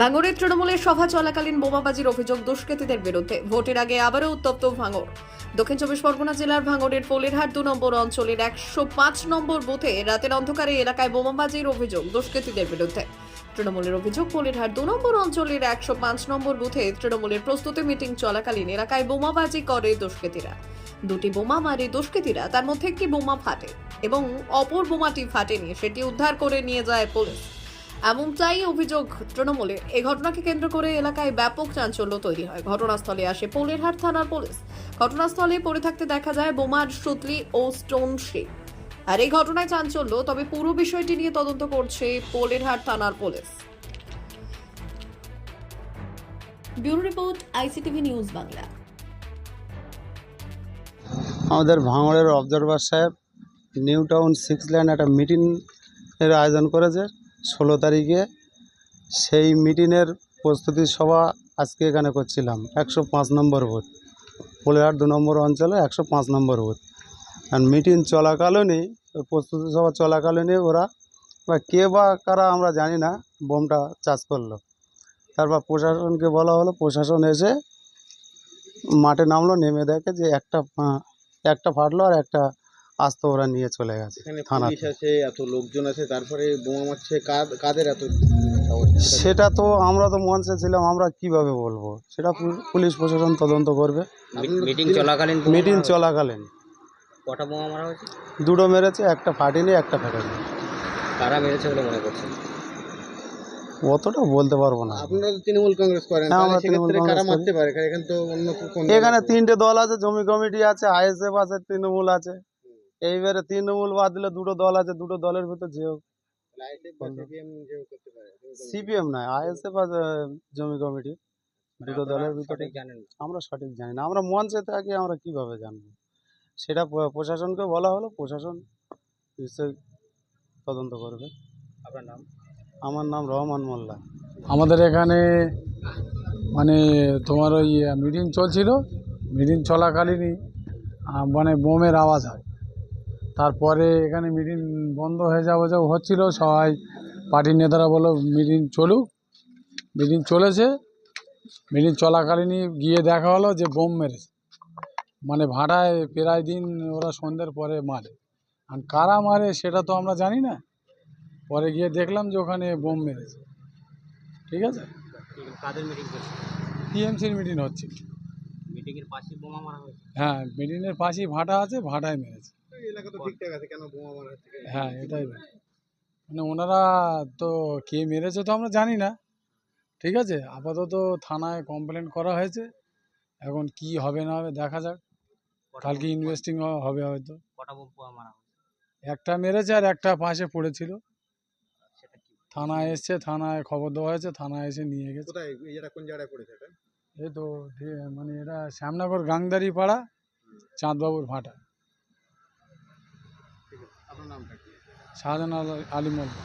ভাঙড়ের তৃণমূলের সভা চলাকালীন বোমাবাজির অভিযোগ দুষ্কৃতীদের বিরুদ্ধে। ভোটের আগে আবারও উত্তপ্ত ভাঙড়। দক্ষিণ চব্বিশ পরগনা জেলার ভাঙড়ের পোলেরহাট দু নম্বর অঞ্চলের একশো পাঁচ নম্বর বুথে রাতের অন্ধকারে এলাকায় বোমাবাজির অভিযোগ দুষ্কৃতীদের বিরুদ্ধে। তৃণমূলের অভিযোগ, পোলেরহাট দু নম্বর অঞ্চলের একশো পাঁচ নম্বর বুথে তৃণমূলের প্রস্তুতি মিটিং চলাকালীন এলাকায় বোমাবাজি করে দুষ্কৃতীরা। দুটি বোমা মারে দুষ্কৃতীরা, তার মধ্যে একটি বোমা ফাটে এবং অপর বোমাটি ফাটেনি, সেটি উদ্ধার করে নিয়ে যায় পুলিশ। এমনটাই অভিযোগ তৃণমূলের এই ঘটনাকে কেন্দ্র করে এলাকায় ব্যাপক চাঞ্চল্য তৈরি হয়। ঘটনাস্থলে আসে পোলেরহাট থানার পুলিশ। ঘটনাস্থলে পড়ে থাকতে দেখা যায় বোমার সুতলি ও স্টোন শিপ। আর এই ঘটনায় চাঞ্চল্য তবে পুরো বিষয়টি নিয়ে তদন্ত করছে পোলেরহাট থানার police. Bureau report ICTV news Bangla. আমাদের ভাঙড়ের অবজারভার সাহেব নিউ টাউন সিক্স ল্যান্ড একটা মিটিং এর আয়োজন করেছে। ষোলো তারিখে সেই মিটিংয়ের প্রস্তুতি সভা আজকে এখানে করছিলাম। একশো পাঁচ নম্বর বুথ। পোলেহাট দু নম্বর অঞ্চলে একশো পাঁচ নম্বর বুথ। আর মিটিং চলাকালীনই, প্রস্তুতি সভা চলাকালীনই ওরা বা কে বা কারা আমরা জানি না, বোমটা চাষ করল। তারপর প্রশাসনকে বলা হলো, প্রশাসন এসে মাঠে নামলো, নেমে দেখে যে একটা একটা ফাটলো আর একটা আস্ত ওরা নিয়ে চলে গেছে। পুলিশ আছে এত লোকজন আছে তারপরে বোমা মারছে কাদ- কাদের এত সেটা তো আমরা তো মঞ্চে ছিলাম আমরা কীভাবে বলব? সেটা পুলিশ প্রশাসন তদন্ত করবে। মিটিং চলাকালীন মিটিং চলাকালীন। কটা বোমা মারা হয়েছে? দুটো মেরেছে একটা ফাটেনি একটা ফাটেনি। কারা মেরেছে বলে মনে করছেন? অতটা বলতে পারব না। আপনারা তো তৃণমূল কংগ্রেস করেন হ্যাঁ, আমরা সেক্ষেত্রে কারা মারতে পারে? এখানে তো অন্য এখানে তিনটে দল আছে জমি কমিটি আছে আইএসএফ আছে তৃণমূল আছে। এইবারে তৃণমূল বাদ দিলে দুটো দল আছে দুটো দলের ভিতর যে পারে সিপিএম নয় আইএসএফ আছে জমি কমিটি। দুটো দলের ভিতরে। আমরা সঠিক জানি না। আমরা মঞ্চে থাকি আমরা কীভাবে জানব? সেটা প্রশাসনকে বলা হলো প্রশাসন নিশ্চয়ই তদন্ত করবে। আপনার নাম? আমার নাম রহমান মোল্লা। আমাদের এখানে মানে তোমার ওই মিটিং চলছিল। মিটিং চলাকালীনই মানে বোমের আওয়াজ হয়। তারপরে এখানে মিটিং বন্ধ হয়ে যাব যাব হচ্ছিল সবাই পার্টির নেতারা বলো মিটিং চলুক। মিটিং চলেছে। মিটিং চলাকালীনই গিয়ে দেখা হলো যে বোম মেরেছে। মানে ভাড়ায় প্রায় দিন ওরা সন্ধ্যের পরে মারে। আর কারা মারে সেটা তো আমরা জানি না। পরে গিয়ে দেখলাম যে ওখানে বোম মেরেছে। ঠিক আছে? টিএমসির মিটিং হচ্ছে মিটিং এর পাশে বোমা মারা হয়েছে। হ্যাঁ মিটিংয়ের পাশেই ভাটা আছে ভাটায় মেরেছে। এলাকা তো ঠিকঠাক আছে কেন বোমা মারা হচ্ছে? হ্যাঁ এটাই মানে ওনারা তো কে মেরেছে তো আমরা জানি না। ঠিক আছে আপাতত থানায় কমপ্লেন করা হয়েছে। এখন কি হবে না হবে দেখা যাক। কালকে ইনভেস্টিং হবে হয়তো। কটা বোম মারা একটা মেরেছে আর একটা পাশে পড়েছিল। থানায় এসছে থানায় খবর দেওয়া হয়েছে থানায় এসে নিয়ে গেছে। কোথায়? কোন জায়গায় পড়েছে এই তো মানে এটা শ্যামনগর গাংদারি পাড়া চাঁদবাবুর ভাটা। শাহজাহান আলী মোল্লা